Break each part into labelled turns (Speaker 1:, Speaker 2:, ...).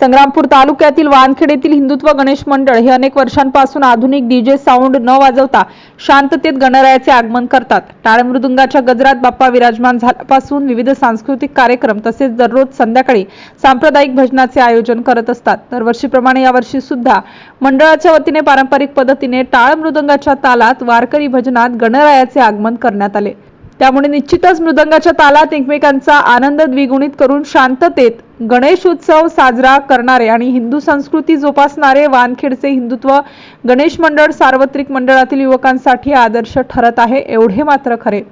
Speaker 1: संग्रामपूर तालुक्यातील वानखेड येथील हिंदुत्व गणेश मंडळ हे अनेक वर्षांपासून आधुनिक डीजे साऊंड न वाजवता शांततेत गणरायाचे आगमन करतात. टाळ मृदुंगाच्या गजरात बाप्पा विराजमान झाल्यापासून विविध सांस्कृतिक कार्यक्रम तसेच दररोज संध्याकाळी सांप्रदायिक भजनाचे आयोजन करत असतात. दरवर्षीप्रमाणे यावर्षी सुद्धा मंडळाच्या वतीने पारंपरिक पद्धतीने टाळ मृदंगाच्या तालात वारकरी भजनात गणरायाचे आगमन करण्यात आले. त्यामुळे निश्चितच मृदंगाच्या तालात एकमेकांचा आनंद द्विगुणित करून शांततेत गणेश उत्सव साजरा करणारे आणि हिंदू संस्कृती जोपासणारे वानखेडचे हिंदुत्व गणेश मंडळ सार्वत्रिक मंडळातील युवकांसाठी आदर्श ठरत आहे एवढे मात्र खरे.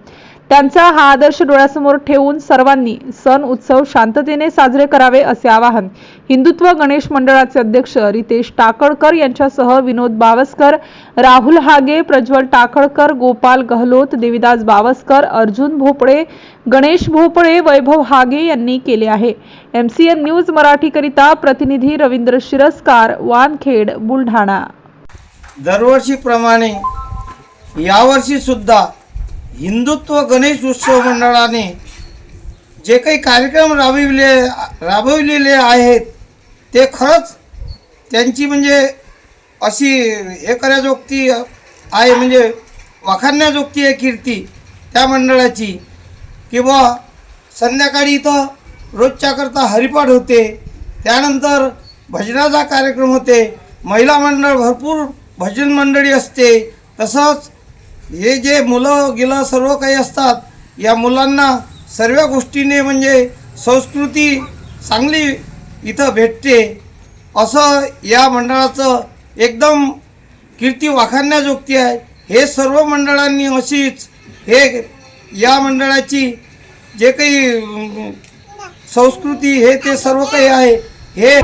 Speaker 1: त्यांचा हा आदर्श डोळ्यासमोर ठेवून सर्वांनी सण उत्सव शांततेने साजरे करावे असे आवाहन हिंदुत्व गणेश मंडळाचे अध्यक्ष रितेश टाकळकर यांच्यासह विनोद बावस्कर राहुल हागे प्रज्वल टाकळकर गोपाल गहलोत देविदास बावस्कर अर्जुन भोपळे गणेश भोपळे वैभव हागे यांनी केले आहे. एम सी एन न्यूज मराठीकरिता प्रतिनिधी रवींद्र शिरस्कार वानखेड बुलढाणा.
Speaker 2: दरवर्षीप्रमाणे यावर्षी सुद्धा हिंदुत्व गणेश उत्सव मंडळाने जे काही कार्यक्रम राबविले राबविलेले आहेत ते खरंच त्यांची म्हणजे अशी हे कराजोगती आहे म्हणजे वाखाणण्याजोगती आहे कीर्ती त्या मंडळाची किंवा संध्याकाळी इथं रोजच्याकरता हरिपाठ होते त्यानंतर भजनाचा कार्यक्रम होते महिला मंडळ भरपूर भजन मंडळी असते तसंच हे जे मुलं गेलं सर्व काही असतात या मुलांना सर्व गोष्टीने म्हणजे संस्कृती चांगली इथं भेटते. असं या मंडळाचं एकदम कीर्ती वाखाणण्याजोगती आहे. हे सर्व मंडळांनी अशीच हे या मंडळाची जे काही संस्कृती हे ते सर्व काही आहे. हे